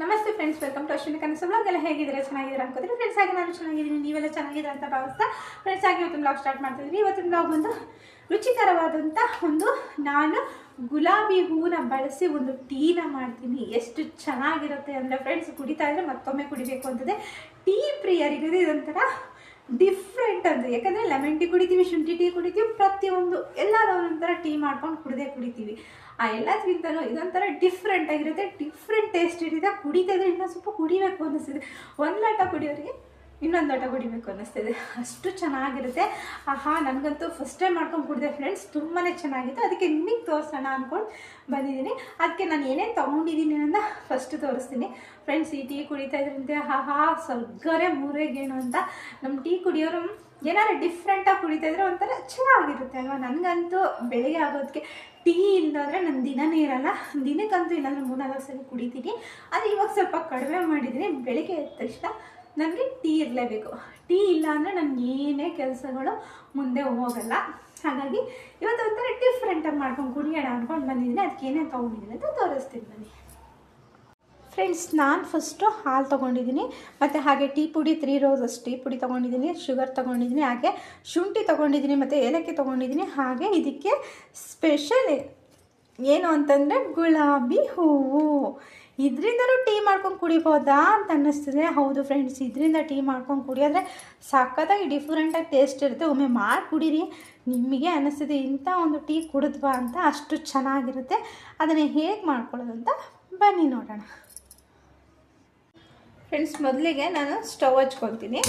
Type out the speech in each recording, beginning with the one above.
ನಮಸ್ತೆ friends welcome to Ashwini ಕನಸು blog ಎಲ್ಲ ಹೇಗಿದ್ದೀರಾ? ಚೆನ್ನಾಗಿದ್ದೀರಾ ಅನ್ಕೋತೀರಿ ಫ್ರೆಂಡ್ಸ್ ಆಗಿ ನಾನು ಚೆನ್ನಾಗಿದ್ದೀನಿ. ನೀವೆಲ್ಲ ಚೆನ್ನಾಗಿದ್ದೀರಾ ಅಂತ ಭಾವಿಸ್ತಾ ಫ್ರೆಂಡ್ಸ್ ಆಗಿ ಇವತ್ತು ಬ್ಲಾಗ್ ಸ್ಟಾರ್ಟ್ ಮಾಡ್ತಿದ್ದೀನಿ. ಇವತ್ತಿನ ಬ್ಲಾಗ್ ಒಂದು ರುಚಿಕರವಾದಂಥ ಒಂದು ನಾನು ಗುಲಾಬಿ ಹೂವನ್ನ ಬಳಸಿ ಒಂದು ಟೀನ ಮಾಡ್ತೀನಿ. ಎಷ್ಟು ಚೆನ್ನಾಗಿರುತ್ತೆ ಅಂದರೆ ಫ್ರೆಂಡ್ಸ್ ಕುಡಿತಾ ಇದ್ರೆ ಮತ್ತೊಮ್ಮೆ ಕುಡಿಬೇಕು ಅಂತದೆ. ಟೀ ಪ್ರಿಯರಿಗಿದೆ ಇದೊಂಥರ ಡಿಫ್ರೆಂಟ್ ಅಂದ್ರೆ ಯಾಕಂದರೆ ಲೆಮನ್ ಟೀ ಕುಡಿತೀವಿ ಶುಂಠಿ ಟೀ ಕುಡಿತೀವಿ, ಪ್ರತಿಯೊಂದು ಎಲ್ಲರೂ ಒಂಥರ ಟೀ ಮಾಡ್ಕೊಂಡು ಕುಡಿದೇ ಕುಡಿತೀವಿ. ಆ ಎಲ್ಲದಕ್ಕಿಂತಲೂ ಇದೊಂಥರ ಡಿಫ್ರೆಂಟ್ ಆಗಿರುತ್ತೆ ಡಿಫ್ರೆಂಟ್ ಟೇಸ್ಟ್ ಇರುತ್ತೆ. ಕುಡಿತಾ ಇದ್ರೆ ಇನ್ನೂ ಸ್ವಲ್ಪ ಕುಡಿಬೇಕು ಅನ್ನಿಸ್ತಿದೆ. ಒಂದು ಲಾಟ ಕುಡಿಯೋರಿಗೆ ಇನ್ನೊಂದು ಲೋಟ ಕುಡಿಬೇಕು ಅನ್ನಿಸ್ತಿದೆ. ಅಷ್ಟು ಚೆನ್ನಾಗಿರುತ್ತೆ. ಆಹಾ, ನನಗಂತೂ ಫಸ್ಟ್ ಟೈಮ್ ಮಾಡ್ಕೊಂಡು ಕುಡಿದೆ ಫ್ರೆಂಡ್ಸ್ ತುಂಬಾ ಚೆನ್ನಾಗಿತ್ತು. ಅದಕ್ಕೆ ನಿಮಗೆ ತೋರಿಸೋಣ ಅಂದ್ಕೊಂಡು ಬಂದಿದ್ದೀನಿ. ಅದಕ್ಕೆ ನಾನು ಏನೇನು ತೊಗೊಂಡಿದ್ದೀನಿ ಅಂತ ಫಸ್ಟ್ ತೋರಿಸ್ತೀನಿ. ಫ್ರೆಂಡ್ಸ್ ಈ ಟೀ ಕುಡಿತಾ ಇದ್ರಂತೆ. ಆಹಾ ಸ್ವರ್ಗರೇ ಮೂರೇಗೇನು ಅಂತ. ನಮ್ಮ ಟೀ ಕುಡಿಯೋರು ಏನಾದ್ರು ಡಿಫ್ರೆಂಟಾಗಿ ಕುಡಿತಾ ಇದ್ರೆ ಒಂಥರ ಚೆನ್ನಾಗಿರುತ್ತೆ ಅಲ್ವಾ? ನನಗಂತೂ ಬೆಳಿಗ್ಗೆ ಆಗೋದಕ್ಕೆ ಟೀ ಇಲ್ಲಾಂದರೆ ನನ್ನ ದಿನನೇ ಇರಲ್ಲ. ದಿನಕ್ಕಂತೂ ಇಲ್ಲಾಂದ್ರೆ ಮೂರ್ನಾಲ್ಕು ಸಲ ಕುಡಿತೀನಿ. ಅದು ಇವಾಗ ಸ್ವಲ್ಪ ಕಡಿಮೆ ಮಾಡಿದ್ದೀನಿ. ಬೆಳಿಗ್ಗೆ ಎದ್ದ ತಕ್ಷಣ ನನಗೆ ಟೀ ಇರಲೇಬೇಕು. ಟೀ ಇಲ್ಲ ಅಂದರೆ ನನಗೆ ಏನೇ ಕೆಲಸಗಳು ಮುಂದೆ ಹೋಗಲ್ಲ. ಹಾಗಾಗಿ ಇವತ್ತು ಒಂಥರ ಡಿಫ್ರೆಂಟಾಗಿ ಮಾಡ್ಕೊಂಡು ಕುಡಿಯೋಣ ಅಂದ್ಕೊಂಡು ಬಂದಿದ್ದೀನಿ. ಅದಕ್ಕೆ ಏನೇನು ತೊಗೊಂಡಿದ್ದೀನಿ ಅಂತ ತೋರಿಸ್ತೀನಿ ಬನ್ನಿ. ಫ್ರೆಂಡ್ಸ್ ನಾನು ಫಸ್ಟು ಹಾಲು ತೊಗೊಂಡಿದ್ದೀನಿ. ಮತ್ತು ಹಾಗೆ ಟೀ ಪುಡಿ ತ್ರೀ ರೋಸಸ್ ಟೀ ಪುಡಿ ತೊಗೊಂಡಿದ್ದೀನಿ. ಶುಗರ್ ತೊಗೊಂಡಿದ್ದೀನಿ. ಹಾಗೆ ಶುಂಠಿ ತೊಗೊಂಡಿದ್ದೀನಿ. ಮತ್ತು ಏಲಕ್ಕಿ ತೊಗೊಂಡಿದ್ದೀನಿ. ಹಾಗೆ ಇದಕ್ಕೆ ಸ್ಪೆಷಲ್ ಏನು ಅಂತಂದರೆ ಗುಲಾಬಿ ಹೂವು. ಇದರಿಂದಲೂ ಟೀ ಮಾಡ್ಕೊಂಡು ಕುಡಿಬೋದಾ ಅಂತ ಅನ್ನಿಸ್ತಿದೆ. ಹೌದು ಫ್ರೆಂಡ್ಸ್ ಇದರಿಂದ ಟೀ ಮಾಡ್ಕೊಂಡು ಕುಡಿಯೋದ್ರೆ ಸಖತ್ತಾಗಿ ಡಿಫ್ರೆಂಟಾಗಿ ಟೇಸ್ಟ್ ಇರುತ್ತೆ. ಒಮ್ಮೆ ಮಾಡಿ ಕುಡೀರಿ. ನಿಮಗೆ ಅನ್ನಿಸ್ತಿದೆ ಇಂಥ ಒಂದು ಟೀ ಕುಡಿದ್ವಾ ಅಂತ ಅಷ್ಟು ಚೆನ್ನಾಗಿರುತ್ತೆ. ಅದನ್ನು ಹೇಗೆ ಮಾಡ್ಕೊಳ್ಳೋದು ಅಂತ ಬನ್ನಿ ನೋಡೋಣ. ಫ್ರೆಂಡ್ಸ್ ಮೊದಲಿಗೆ ನಾನು ಸ್ಟವ್ ಹಚ್ಕೊಳ್ತೀನಿ.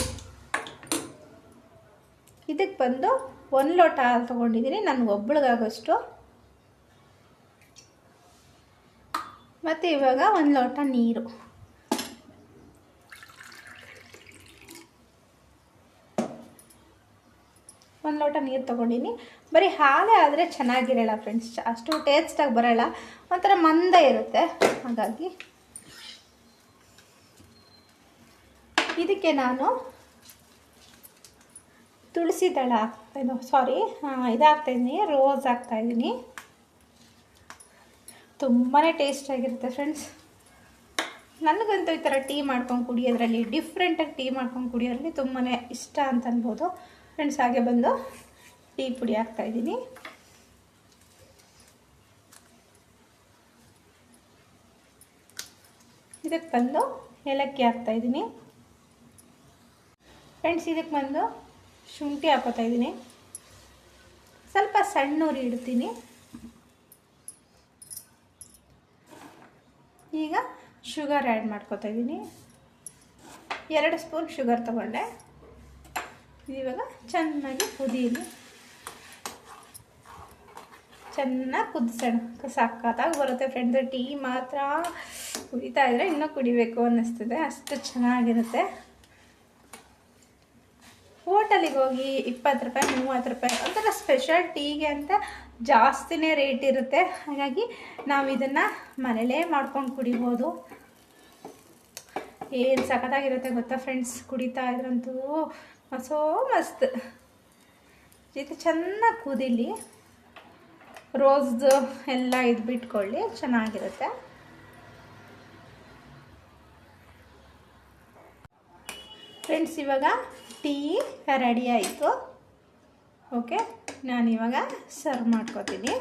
ಇದಕ್ಕೆ ಬಂದು ಒಂದು ಲೋಟ ಹಾಲು ತೊಗೊಂಡಿದ್ದೀನಿ. ನನಗೆ ಒಬ್ಳಿಗಾಗೋಷ್ಟು ಮತ್ತು ಇವಾಗ ಒಂದು ಲೋಟ ನೀರು. ಒಂದು ಲೋಟ ನೀರು ತೊಗೊಂಡಿನಿ. ಬರೀ ಹಾಲೇ ಆದರೆ ಚೆನ್ನಾಗಿರಲ್ಲ ಫ್ರೆಂಡ್ಸ್ ಅಷ್ಟು ಟೇಸ್ಟಾಗಿ ಬರೋಲ್ಲ. ಒಂಥರ ಮಂದ ಇರುತ್ತೆ. ಹಾಗಾಗಿ ಇದಕ್ಕೆ ನಾನು ತುಳಸಿ ದಳ ಹಾಕ್ತಾಯಿದ್ದು ಸಾರಿ ಇದಾಗ್ತಾಯಿದ್ದೀನಿ ರೋಸ್ ಹಾಕ್ತಾಯಿದ್ದೀನಿ ತುಂಬಾ ಟೇಸ್ಟಾಗಿರುತ್ತೆ ಫ್ರೆಂಡ್ಸ್ ನನಗಂತೂ ಈ ಥರ ಟೀ ಮಾಡ್ಕೊಂಡು ಕುಡಿಯೋದ್ರಲ್ಲಿ ಡಿಫ್ರೆಂಟಾಗಿ ಟೀ ಮಾಡ್ಕೊಂಡು ಕುಡಿಯೋದ್ರಲ್ಲಿ ತುಂಬಾ ಇಷ್ಟ ಅಂತ ಅನ್ಬೋದು. ಫ್ರೆಂಡ್ಸ್ ಹಾಗೆ ಬಂದು ಟೀ ಪುಡಿ ಹಾಕ್ತಾಯಿದ್ದೀನಿ ಇದಕ್ಕೆ ಬಂದು ಏಲಕ್ಕಿ ಹಾಕ್ತಾಯಿದ್ದೀನಿ ಫ್ರೆಂಡ್ಸ್ ಇದಕ್ಕೆ ಬಂದು ಶುಂಠಿ ಹಾಕೋತಾ ಇದ್ದೀನಿ. ಸ್ವಲ್ಪ ಸಣ್ಣ ಉರಿ ಇಡ್ತೀನಿ. ಈಗ ಶುಗರ್ ಆ್ಯಡ್ ಮಾಡ್ಕೋತಾ ಇದ್ದೀನಿ. ಎರಡು ಸ್ಪೂನ್ ಶುಗರ್ ತಗೊಂಡೆ. ಇವಾಗ ಚೆನ್ನಾಗಿ ಕುದೀಲಿ ಚೆನ್ನಾಗಿ ಕುದಿಸೋಣ. ಸಕ್ಕತ್ತಾಗಿ ಬರುತ್ತೆ ಫ್ರೆಂಡ್ಸ್ ಟೀ ಮಾತ್ರ ಕುಡಿತಾ ಇದ್ರೆ ಇನ್ನೂ ಕುಡಿಬೇಕು ಅನ್ನಿಸ್ತದೆ. ಅಷ್ಟು ಚೆನ್ನಾಗಿರುತ್ತೆ. ಹೋಟೆಲಿಗೆ ಹೋಗಿ ಇಪ್ಪತ್ತು ರೂಪಾಯಿ, ಮೂವತ್ತು ರೂಪಾಯಿ ಒಂಥರ ಸ್ಪೆಷಲ್ ಟೀಗೆ ಅಂತ ಜಾಸ್ತಿನೇ ರೇಟ್ ಇರುತ್ತೆ. ಹಾಗಾಗಿ ನಾವು ಇದನ್ನು ಮನೇಲೇ ಮಾಡ್ಕೊಂಡು ಕುಡಿಬೋದು. ಏನು ಸಖತ್ತಾಗಿರುತ್ತೆ ಗೊತ್ತಾ ಫ್ರೆಂಡ್ಸ್ ಕುಡಿತಾ ಇದ್ರಂತೂ ಮಸೋ ಮಸ್ತ್. ಇದು ಚೆನ್ನಾಗಿ ಕುದಿಲಿ. ರೋಸ್ದು ಎಲ್ಲ ಇದು ಬಿಟ್ಕೊಳ್ಳಿ, ಚೆನ್ನಾಗಿರುತ್ತೆ. ಫ್ರೆಂಡ್ಸ್ ಇವಾಗ ಟೀ ರೆಡಿ ಆಯಿತು. ಓಕೆ ನಾನಿವಾಗ ಸರ್ವ್ ಮಾಡ್ಕೋತೀನಿ.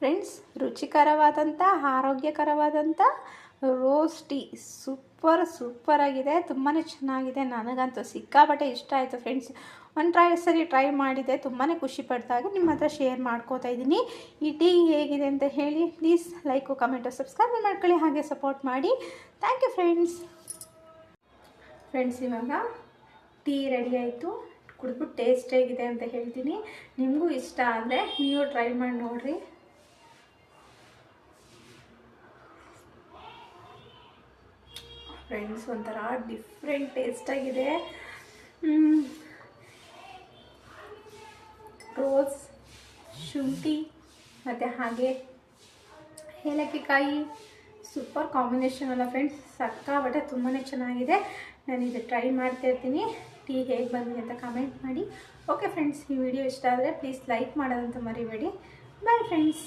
ಫ್ರೆಂಡ್ಸ್ ರುಚಿಕರವಾದಂಥ ಆರೋಗ್ಯಕರವಾದಂಥ ರೋಸ್ ಟೀ ಸೂಪರ್ ಸೂಪರಾಗಿದೆ ತುಂಬಾ ಚೆನ್ನಾಗಿದೆ. ನನಗಂತೂ ಸಿಕ್ಕಾಪಟ್ಟೆ ಇಷ್ಟ ಆಯಿತು ಫ್ರೆಂಡ್ಸ್ ಒಂದು ಟ್ರೈ ಸರಿ ಟ್ರೈ ಮಾಡಿದೆ. ತುಂಬಾ ಖುಷಿ ಪಡ್ತಾಗ ನಿಮ್ಮ ಹತ್ರ ಶೇರ್ ಮಾಡ್ಕೋತಾ ಇದ್ದೀನಿ. ಈ ಟೀ ಹೇಗಿದೆ ಅಂತ ಹೇಳಿ ಪ್ಲೀಸ್ ಲೈಕು ಕಮೆಂಟು ಸಬ್ಸ್ಕ್ರೈಬ್ ಮಾಡ್ಕೊಳ್ಳಿ. ಹಾಗೆ ಸಪೋರ್ಟ್ ಮಾಡಿ. ಥ್ಯಾಂಕ್ ಯು ಫ್ರೆಂಡ್ಸ್ ಫ್ರೆಂಡ್ಸ್ ಇವಾಗ ಟೀ ರೆಡಿ ಆಯಿತು. ಕುಡಿದ್ಬಿಟ್ಟು ಟೇಸ್ಟ್ ಹೇಗಿದೆ ಅಂತ ಹೇಳ್ತೀನಿ. ನಿಮಗೂ ಇಷ್ಟ ಆದರೆ ನೀವು ಟ್ರೈ ಮಾಡಿ ನೋಡಿರಿ. ಫ್ರೆಂಡ್ಸ್ ಒಂಥರ ಡಿಫ್ರೆಂಟ್ ಟೇಸ್ಟಾಗಿದೆ ರೋಸ್ ಶುಂಠಿ, ಮತ್ತು ಹಾಗೆ ಏಲಕ್ಕಿ ಕಾಯಿ. ಸೂಪರ್ ಕಾಂಬಿನೇಷನ್ ಅಲ್ಲ ಫ್ರೆಂಡ್ಸ್ ಸಕ್ಕಾಬಟ್ಟೆ ತುಂಬಾ ಚೆನ್ನಾಗಿದೆ. ನಾನು ಇದು ಟ್ರೈ ಮಾಡ್ತಾ ಇರ್ತೀನಿ. ಟೀ ಹೇಗೆ ಬಂದಿದೆ ಅಂತ ಕಮೆಂಟ್ ಮಾಡಿ. ಓಕೆ ಫ್ರೆಂಡ್ಸ್ ಈ ವಿಡಿಯೋ ಇಷ್ಟ ಆದರೆ ಪ್ಲೀಸ್ ಲೈಕ್ ಮಾಡೋದಂತ ಮರಿಬೇಡಿ. Bye friends